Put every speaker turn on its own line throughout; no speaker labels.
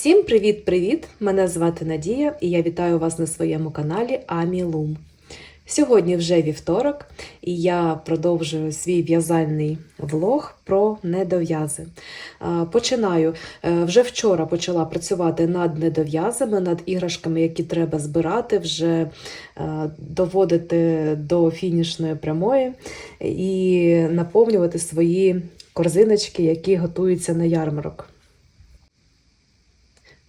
Всім привіт-привіт! Мене звати Надія і я вітаю вас на своєму каналі Амі Лум. Сьогодні вже вівторок, і я продовжую свій в'язальний влог про недов'язи. Починаю Е, вже вчора почала працювати над недов'язами, над іграшками, які треба збирати, вже е, доводити до фінішної прямої і наповнювати свої корзиночки, які готуються на ярмарок.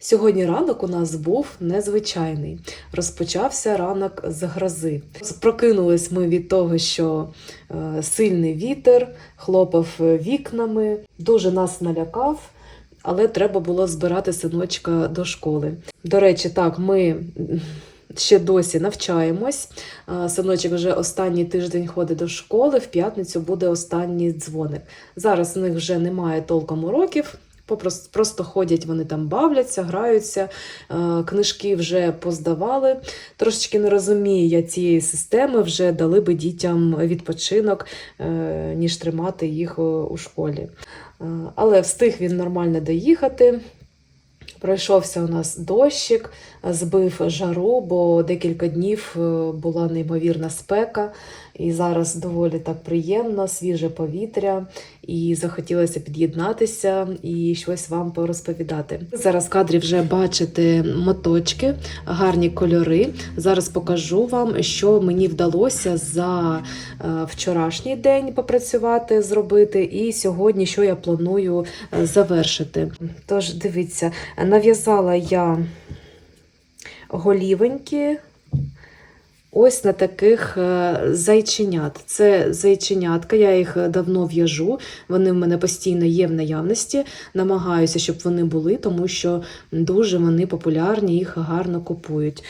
Сьогодні ранок у нас був незвичайний. Розпочався ранок з грози. Прокинулись ми від того, що е, сильний вітер хлопав вікнами, дуже нас налякав, але треба було збирати синочка до школи. До речі, так, ми ще досі навчаємось. Е, Синочок вже останній тиждень ходить до школи, в п'ятницю буде останній дзвоник. Зараз в них вже немає толком уроків. Просто ходять, вони там бавляться, граються, е, книжки вже поздавали. Трошечки не розумію я цієї системи, вже дали би дітям відпочинок, е, ніж тримати їх е, у школі. Але встиг він нормально доїхати. Пройшовся у нас дощик, збив жару, бо декілька днів була неймовірна спека, і зараз доволі так приємно, свіже повітря, і захотілося під'єднатися і щось вам порозповідати. Зараз в кадрі вже бачите моточки, гарні кольори. Зараз покажу вам, що мені вдалося за е, вчорашній день попрацювати, зробити, і сьогодні, що я планую е, завершити. Тож, дивіться, нав'язала я голівеньки. Ось на таких е, зайченят. Це зайченятка, я їх давно в'яжу, вони в мене постійно є в наявності. Намагаюся, щоб вони були, тому що дуже вони популярні, їх гарно купують.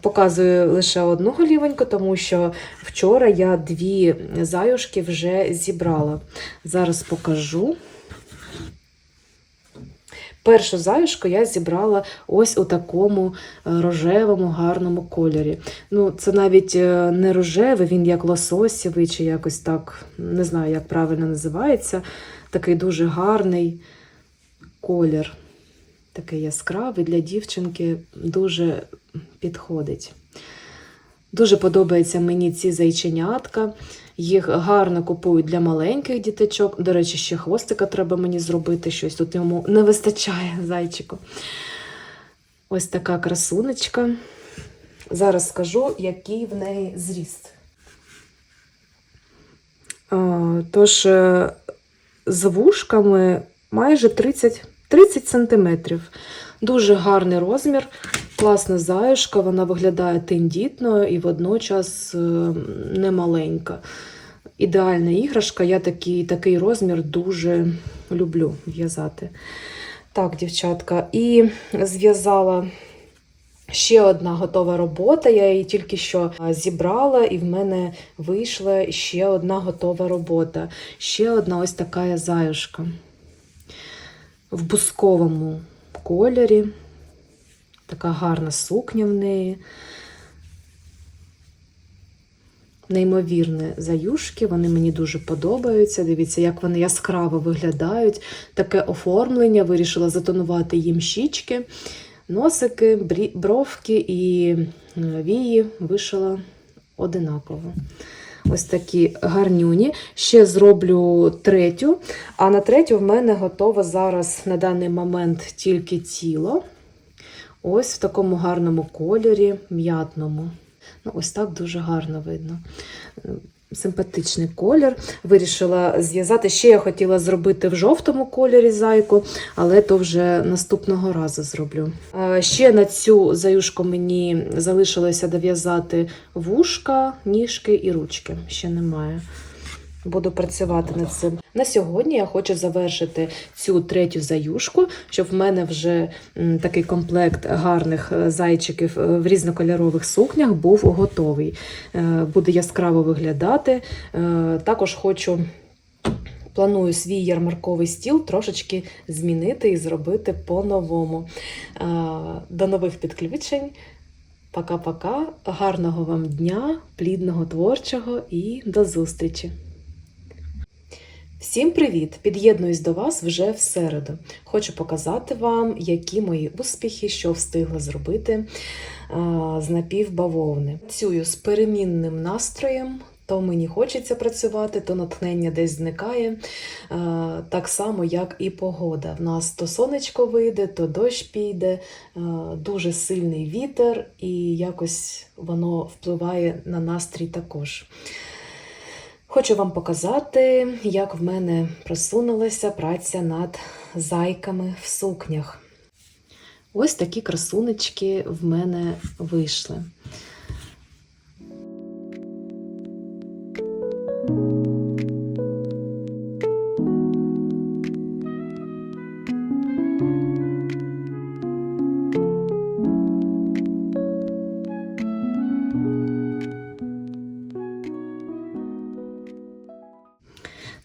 Показую лише одну голівеньку, тому що вчора я дві заюшки вже зібрала. Зараз покажу. Першу заюшку я зібрала ось у такому е, рожевому гарному кольорі. Ну, це навіть е, не рожевий, він як лососєвий, чи якось так, не знаю, як правильно називається. Такий дуже гарний колір. Такий яскравий для дівчинки дуже підходить. Дуже подобаються мені ці зайченятка. Їх гарно купують для маленьких діточок. До речі, ще хвостика треба мені зробити щось. Тут йому не вистачає зайчику. Ось така красунечка. Зараз скажу, який в неї зріст. Тож, е, з вушками майже 30, 30 сантиметрів. Дуже гарний розмір, класна заюшка, вона виглядає тендітно і водночас е, немаленька. Ідеальна іграшка, я такий, такий розмір дуже люблю в'язати. Так, дівчатка, і зв'язала ще одна готова робота. Я її тільки що зібрала, і в мене вийшла ще одна готова робота. Ще одна ось така заюшка в бусковому кольорі. Така гарна сукня в неї. Неймовірні заюшки, вони мені дуже подобаються. Дивіться, як вони яскраво виглядають. Таке оформлення, вирішила затонувати їм щічки, носики, бровки і е, вії вишила одинаково. Ось такі гарнюні. Ще зроблю третю. А на третю в мене готове зараз на даний момент тільки тіло. Ось в такому гарному кольорі, м'ятному. Ну, ось так дуже гарно видно. Симпатичний колір. Вирішила зв'язати. Ще я хотіла зробити в жовтому кольорі зайку, але то вже наступного разу зроблю. Ще на цю заюшку мені залишилося дов'язати вушка, ніжки і ручки. Ще немає. Буду працювати над цим. На сьогодні я хочу завершити цю третю заюшку, щоб в мене вже такий комплект гарних е, зайчиків е, в різнокольорових сукнях був готовий. Е, Буде яскраво виглядати. Також хочу. Планую свій ярмарковий стіл трошечки змінити і зробити по-новому. До нових підключень. Пока-пока. Гарного вам дня, плідного творчого і до зустрічі! Всім привіт! Під'єднуюсь до вас вже в середу. Хочу показати вам, які мої успіхи, що встигла зробити а, з напівбавовни. Працюю з перемінним настроєм. То мені хочеться працювати, то натхнення десь зникає. Е, Так само, як і погода. В нас то сонечко вийде, то дощ піде, е, дуже сильний вітер, і якось воно впливає на настрій також. Хочу вам показати, як в мене просунулася праця над зайками в сукнях. Ось такі красунечки в мене вийшли.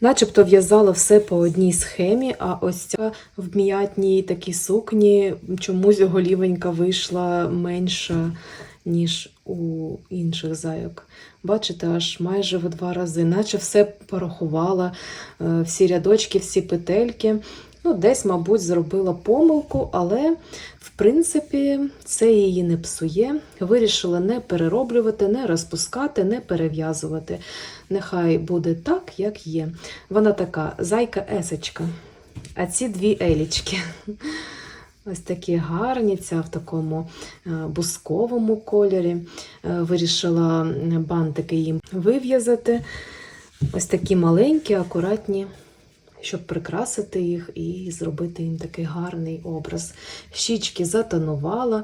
Начебто в'язала все по одній схемі, а ось ця в м'ятній такій сукні чомусь голівенька вийшла менша, ніж у інших зайок. Бачите, аж майже в два рази, наче все порахувала, е, всі рядочки, всі петельки. Ну, десь, мабуть, зробила помилку, але в принципі це її не псує. Вирішила не перероблювати, не розпускати, не перев'язувати. Нехай буде так, як є. Вона така зайка есечка. А ці дві елічки. Ось такі гарні, ця в такому е, бусковому кольорі. Е, Вирішила бантики їм вив'язати. Ось такі маленькі, акуратні, щоб прикрасити їх і зробити їм такий гарний образ. Щічки затонувала,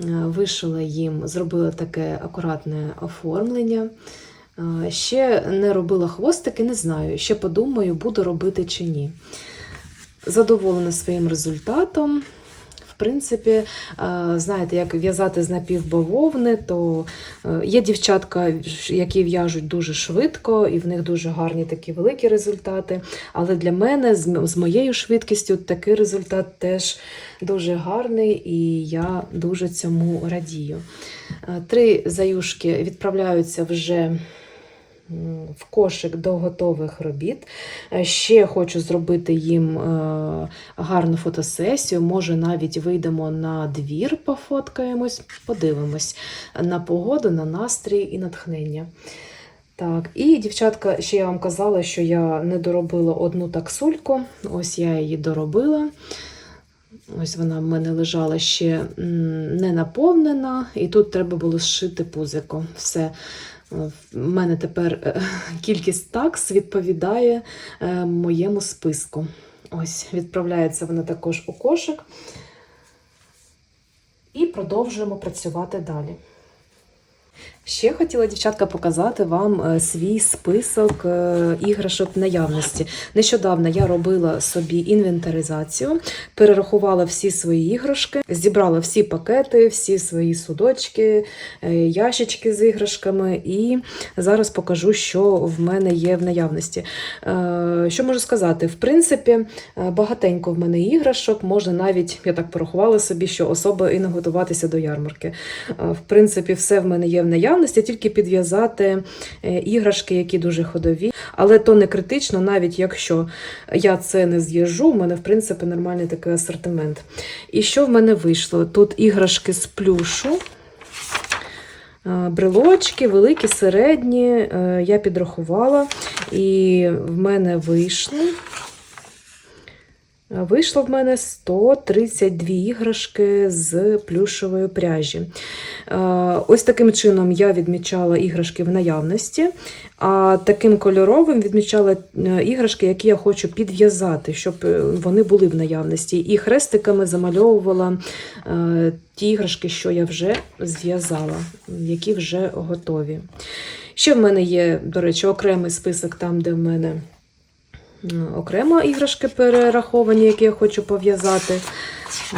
е, вишила їм, зробила таке акуратне оформлення. Е, Ще не робила хвостики, не знаю. Ще подумаю, буду робити чи ні. Задоволена своїм результатом. Принципі, е, знаєте, як в'язати з напівбавовни, то е, є дівчатка, які в'яжуть дуже швидко, і в них дуже гарні такі великі результати. Але для мене з моєю швидкістю такий результат теж дуже гарний, і я дуже цьому радію. Е, Три заюшки відправляються вже в кошик до готових робіт. Е, Ще хочу зробити їм е, гарну фотосесію. Може, навіть вийдемо на двір, пофоткаємось, подивимось на погоду, на настрій і натхнення. Так, і дівчатка, ще я вам казала, що я не доробила одну таксульку. Ось я її доробила. Ось вона в мене лежала ще не наповнена, і тут треба було зшити пузико. Все. В мене тепер е, кількість такс відповідає е, моєму списку. Ось, відправляється вона також у кошик. І продовжуємо працювати далі. Ще хотіла дівчатка показати вам е, свій список е, іграшок наявності. Нещодавно я робила собі інвентаризацію, перерахувала всі свої іграшки, зібрала всі пакети, всі свої судочки, е, ящички з іграшками, і зараз покажу, що в мене є в наявності. Що можу сказати? В принципі, багатенько в мене іграшок, можна навіть, я так порахувала собі, що особа і не готуватися до ярмарки. В принципі, все в мене є в наявності, тільки підв'язати е, іграшки, які дуже ходові. Але то не критично, навіть якщо я це не з'їжджу, в мене, в принципі, нормальний такий асортимент. І що в мене вийшло? Тут іграшки з плюшу. Е, Брелочки, великі, середні, е, я підрахувала, і в мене вийшли. Вийшло в мене 132 іграшки з плюшової пряжі. Е, Ось таким чином я відмічала іграшки в наявності, а таким кольоровим відмічала е, іграшки, які я хочу підв'язати, щоб е, вони були в наявності. І хрестиками замальовувала ті іграшки, що я вже зв'язала, які вже готові. Ще в мене є, до речі, окремий список там, де в мене окремо іграшки перераховані, які я хочу пов'язати.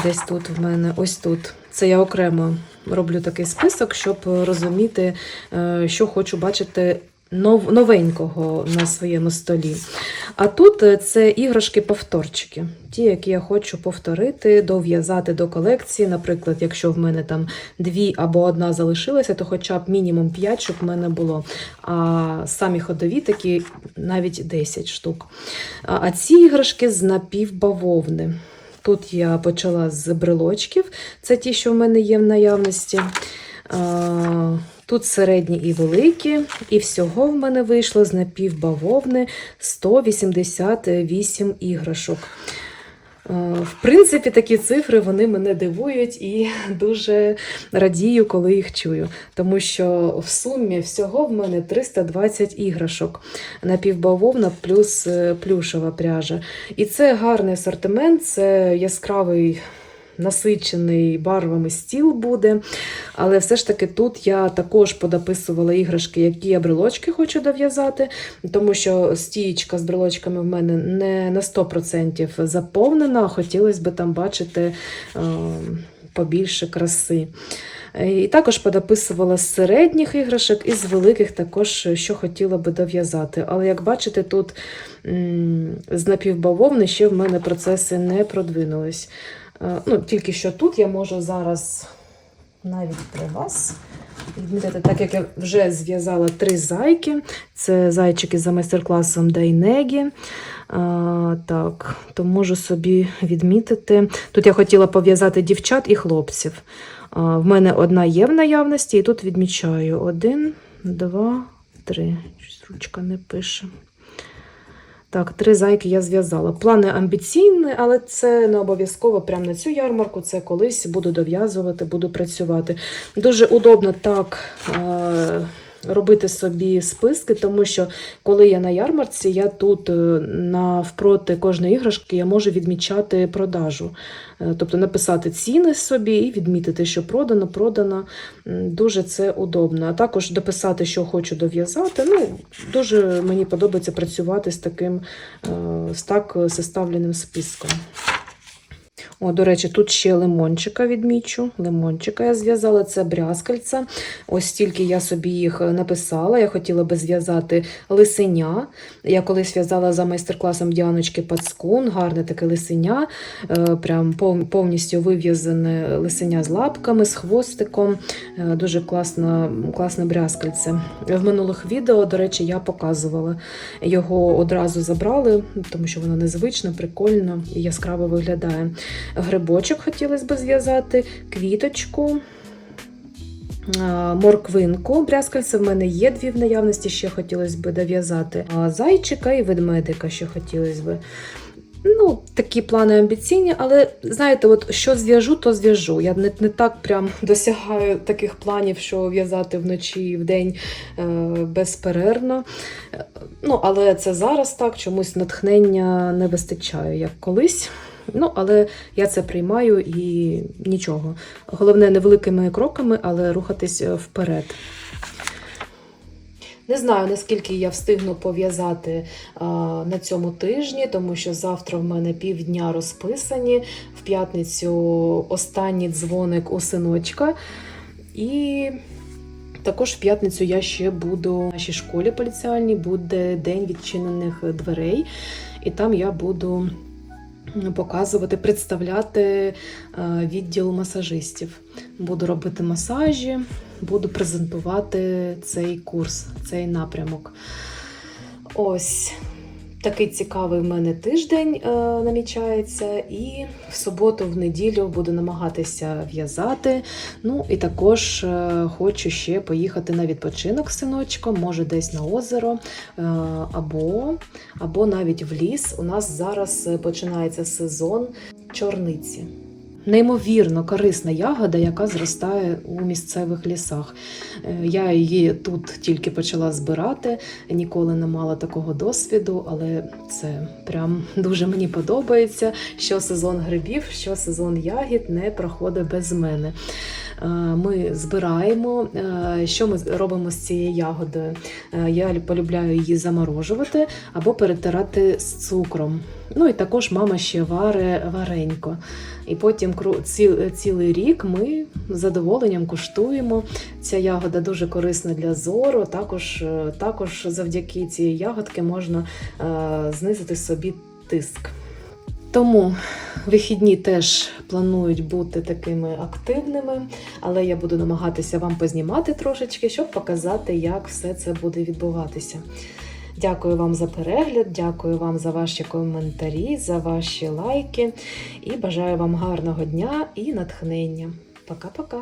Десь тут в мене, ось тут. Це я окремо роблю такий список, щоб розуміти, е, що хочу бачити новенького на своєму столі. А тут е, це іграшки-повторчики, ті, які я хочу повторити, дов'язати до колекції. Наприклад, якщо в мене там дві або одна залишилася, то хоча б мінімум 5, щоб в мене було. А самі ходові такі навіть 10 штук. А ці іграшки з напівбавовни. Тут я почала з брелочків, це ті, що в мене є в наявності. Тут середні і великі, і всього в мене вийшло з напівбавовни 188 іграшок. Е, В принципі, такі цифри вони мене дивують і дуже радію, коли їх чую. Тому що в сумі всього в мене 320 іграшок напівбавовна плюс е, плюшева пряжа. І це гарний асортимент, це яскравий. Насичений барвами стіл буде, але все ж таки тут я також подописувала іграшки, які я брелочки хочу дов'язати, тому що стієчка з брелочками в мене не на 100% заповнена, хотілося б там бачити е, побільше краси. І також подописувала з середніх іграшок і з великих також, що хотіла би дов'язати. Але як бачите, тут з напівбавовни ще в мене процеси не продвинулись. Е, Ну, тільки що тут я можу зараз навіть при вас відмітити, так як я вже зв'язала три зайки. Це зайчики за майстер-класом Дайнегі. А, так, то можу собі відмітити. Тут я хотіла пов'язати дівчат і хлопців. А, в мене одна є в наявності, і тут відмічаю один, два, три. Щось ручка не пише. Так, три зайки я зв'язала. Плани амбіційні, але це не обов'язково прямо на цю ярмарку. Це колись буду дов'язувати, буду працювати. Дуже удобно так е- робити собі списки, тому що коли я на ярмарці, я тут е, навпроти кожної іграшки я можу відмічати продажу. Е, Тобто написати ціни собі і відмітити, що продано, продано. Дуже це удобно. А також дописати, що хочу дов'язати. Ну, дуже мені подобається працювати з таким е, з так составленим списком. О, до речі, тут ще лимончика відмічу. Лимончика я зв'язала, це брязкальця. Ось стільки я собі їх написала. Я хотіла би зв'язати лисеня. Я колись в'язала за майстер-класом Діаночки Пацкун, гарне таке лисеня, е, прям повністю вив'язане лисеня з лапками, з хвостиком. Е, Дуже класна, класне брязкальце. В минулих відео, до речі, я показувала. Його одразу забрали, тому що воно незвично, прикольно і яскраво виглядає. Грибочок хотілося б зв'язати, квіточку, морквинку. Брязкальце в мене є дві в наявності, ще хотілося б дов'язати. Зайчика і ведмедика ще хотілося б. Ну, такі плани амбіційні, але знаєте, от що зв'яжу, то зв'яжу. Я не, не так прям досягаю таких планів, що в'язати вночі і вдень е, безперервно. Ну, але це зараз так, чомусь натхнення не вистачає, як колись. Ну, але я це приймаю і нічого. Головне, невеликими кроками, але рухатись е, вперед. Не знаю, наскільки я встигну пов'язати на цьому тижні, тому що завтра в мене півдня розписані. В п'ятницю останній дзвоник у синочка. І також в п'ятницю я ще буду в нашій школі поліціальній, буде день відчинених дверей, і там я буду показувати, представляти е, відділ масажистів. Буду робити масажі, буду презентувати цей курс, цей напрямок. Ось такий цікавий в мене тиждень е, намічається, і в суботу, в неділю буду намагатися в'язати. Ну і також е, хочу ще поїхати на відпочинок з синочком, може десь на озеро е, або, або навіть в ліс. У нас зараз е, починається сезон чорниці. Неймовірно корисна ягода, яка зростає у місцевих лісах. Е, Я її тут тільки почала збирати, ніколи не мала такого досвіду, але це прям дуже мені подобається. Що сезон грибів, що сезон ягід не проходить без мене. Е, ми збираємо. Е, Що ми робимо з цією ягодою? Е, Я полюбляю її заморожувати або перетирати з цукром. Ну і також мама ще варе варенько. І потім ці- цілий рік ми з задоволенням куштуємо. Ця ягода дуже корисна для зору. Також, також завдяки цій ягодки можна е, знизити собі тиск. Тому вихідні теж планують бути такими активними, але я буду намагатися вам познімати трошечки, щоб показати, як все це буде відбуватися. Дякую вам за перегляд, дякую вам за ваші коментарі, за ваші лайки і бажаю вам гарного дня і натхнення. Пока-пока!